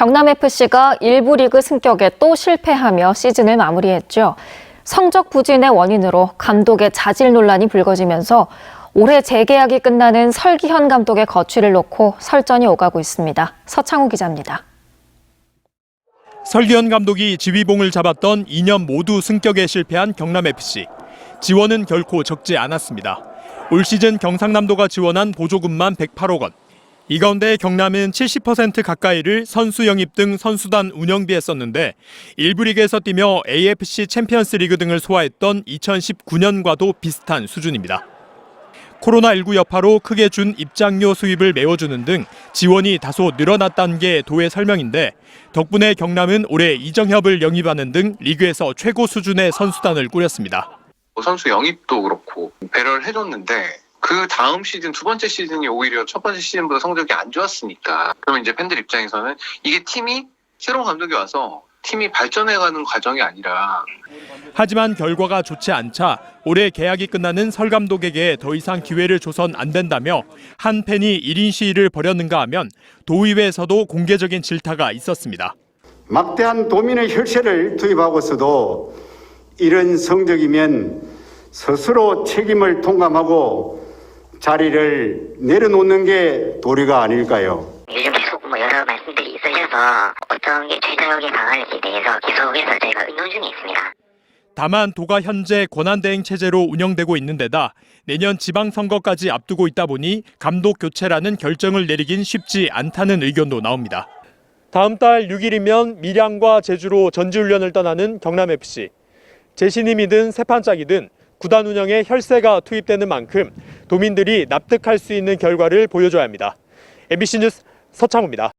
경남FC가 일부 리그 승격에 또 실패하며 시즌을 마무리했죠. 성적 부진의 원인으로 감독의 자질 논란이 불거지면서 올해 재계약이 끝나는 설기현 감독의 거취를 놓고 설전이 오가고 있습니다. 서창우 기자입니다. 설기현 감독이 지휘봉을 잡았던 2년 모두 승격에 실패한 경남FC. 지원은 결코 적지 않았습니다. 올 시즌 경상남도가 지원한 보조금만 108억 원. 이 가운데 경남은 70% 가까이를 선수 영입 등 선수단 운영비에 썼는데 일부 리그에서 뛰며 AFC 챔피언스 리그 등을 소화했던 2019년과도 비슷한 수준입니다. 코로나19 여파로 크게 준 입장료 수입을 메워주는 등 지원이 다소 늘어났다는 게 도의 설명인데 덕분에 경남은 올해 이정협을 영입하는 등 리그에서 최고 수준의 선수단을 꾸렸습니다. 뭐 선수 영입도 그렇고 배려를 해줬는데 그 다음 시즌 두 번째 시즌이 오히려 첫 번째 시즌보다 성적이 안 좋았으니까 그러면 이제 팬들 입장에서는 이게 팀이 새로운 감독이 와서 팀이 발전해가는 과정이 아니라 하지만 결과가 좋지 않자 올해 계약이 끝나는 설 감독에게 더 이상 기회를 줘선 안 된다며 한 팬이 1인 시위를 벌였는가 하면 도의회에서도 공개적인 질타가 있었습니다. 막대한 도민의 혈세를 투입하고서도 이런 성적이면 스스로 책임을 통감하고 자리를 내려놓는 게 도리가 아닐까요? 요즘 계속 뭐 여러 말씀들이 있으셔서 어떤 게 최적에 강할지에 대해서 계속해서 저희가 의논 중에 있습니다. 다만 도가 현재 권한대행 체제로 운영되고 있는 데다 내년 지방선거까지 앞두고 있다 보니 감독 교체라는 결정을 내리긴 쉽지 않다는 의견도 나옵니다. 다음 달 6일이면 밀양과 제주로 전지훈련을 떠나는 경남FC. 재신임이든 세판짝이든 구단 운영에 혈세가 투입되는 만큼 도민들이 납득할 수 있는 결과를 보여줘야 합니다. MBC 뉴스 서창우입니다.